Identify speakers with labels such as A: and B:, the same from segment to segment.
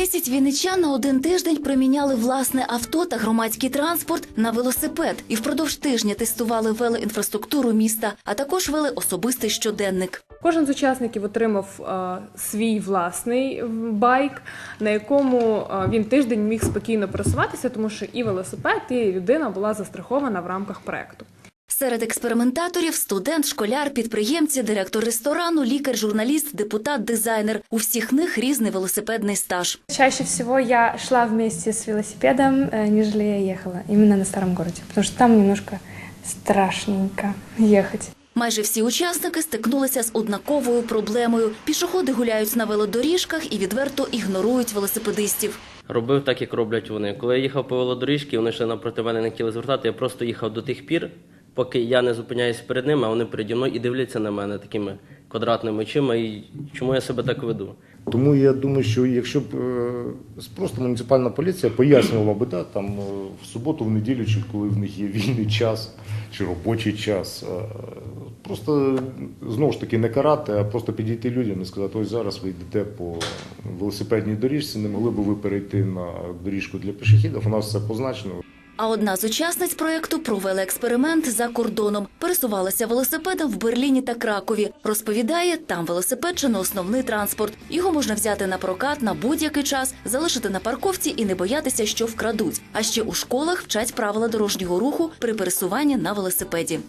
A: 10 вінничан на один тиждень проміняли власне авто та громадський транспорт на велосипед і впродовж тижня тестували велоінфраструктуру міста, а також вели особистий щоденник.
B: Кожен з учасників отримав е, свій власний байк, на якому е, він тиждень міг спокійно пересуватися, тому що і велосипед, і людина була застрахована в рамках проекту.
A: Серед експериментаторів студент, школяр, підприємці, директор ресторану, лікар, журналіст, депутат, дизайнер. У всіх них різний велосипедний стаж.
C: Чаще всего я шла вместе с велосипедом, э, нежели я ехала. Именно на старом городе. Потому что там немножко страшненько ехать.
A: Майже всі учасники стикнулися з однаковою проблемою. Пішоходи гуляють на велодоріжках і відверто ігнорують велосипедистів.
D: Робив так, як роблять вони. Коли я їхав по велодоріжці, вони ще напроти мене не хотіли звертати. Я просто їхав до тих пір, поки я не зупиняюсь перед ними, а вони переді мною і дивляться на мене такими квадратними очима. І чому я себе так веду?
E: Тому я думаю, що якщо б е, просто муніципальна поліція пояснювала би да, там е, в суботу, в неділю, чи коли в них є вільний час чи робочий час, е, просто знову ж таки не карати, а просто підійти людям і сказати, ось зараз ви йдете по велосипедній доріжці, не могли б ви перейти на доріжку для пішохідів, у нас все позначено.
A: А одна з учасниць проєкту провела експеримент за кордоном. Пересувалася велосипедом в Берліні та Кракові. Розповідає, там велосипед чи не основний транспорт. Його можна взяти на прокат на будь-який час, залишити на парковці і не боятися, що вкрадуть. А ще у школах вчать правила дорожнього руху при пересуванні на велосипеді.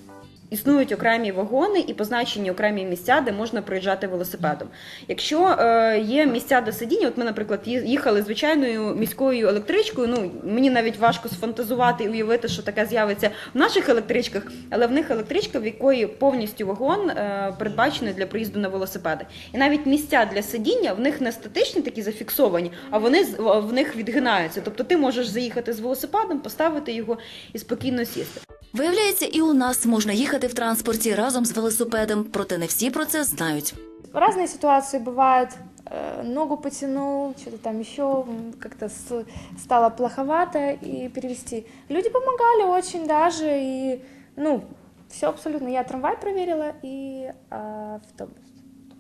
F: Існують окремі вагони і позначені окремі місця, де можна проїжджати велосипедом. Якщо е, є місця до сидіння, от ми, наприклад, їхали звичайною міською електричкою. Ну мені навіть важко сфантазувати і уявити, що таке з'явиться в наших електричках, але в них електричка, в якої повністю вагон е, передбачений для проїзду на велосипеди. І навіть місця для сидіння в них не статичні, такі зафіксовані, а вони в них відгинаються. Тобто ти можеш заїхати з велосипедом, поставити його і спокійно сісти.
A: Виявляється, і у нас можна їхати в транспорті разом з велосипедом, проте не всі про це знають.
C: Разные ситуации бывают. Э, Ногу потянул, что-то там еще м, как-то с- стало плоховато и перевести. Люди помогали очень даже и, ну, все абсолютно. Я трамвай проверила и автобус.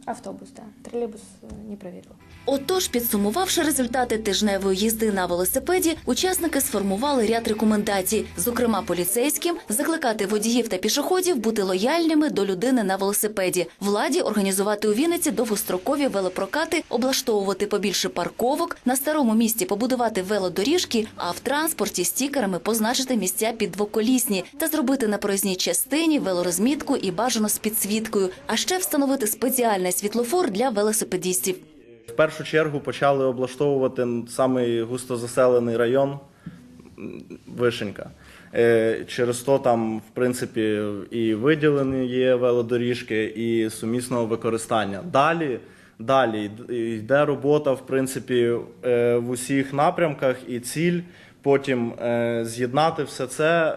C: Автобус, да. Троллейбус э, не проверила.
A: Отож, підсумувавши результати тижневої їзди на велосипеді, учасники сформували ряд рекомендацій, зокрема поліцейським, закликати водіїв та пішоходів бути лояльними до людини на велосипеді, владі організувати у Вінниці довгострокові велопрокати, облаштовувати побільше парковок, на старому місті побудувати велодоріжки, а в транспорті стікерами позначити місця під двоколісні та зробити на проїзній частині велорозмітку і бажано з підсвіткою, а ще встановити спеціальний світлофор для велосипедістів.
G: В першу чергу почали облаштовувати самий густозаселений район Вишенька. Е, Через то там, в принципі, і виділені є велодоріжки, і сумісного використання. Далі, далі йде робота, в принципі, е, в усіх напрямках, і ціль потім е, з'єднати все це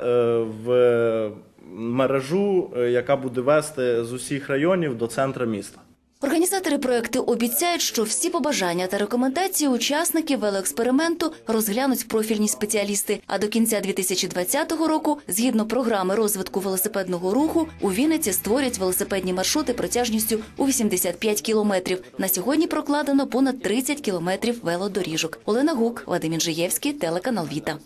G: в мережу, яка буде вести з усіх районів до центра міста.
A: Організатори проекту обіцяють, що всі побажання та рекомендації учасників велоексперименту розглянуть профільні спеціалісти. А до кінця 2020 року, згідно програми розвитку велосипедного руху, у Вінниці створять велосипедні маршрути протяжністю у 85 кілометрів. На сьогодні прокладено понад 30 кілометрів велодоріжок. Олена Гук, Вадим Інжиєвський, телеканал Віта.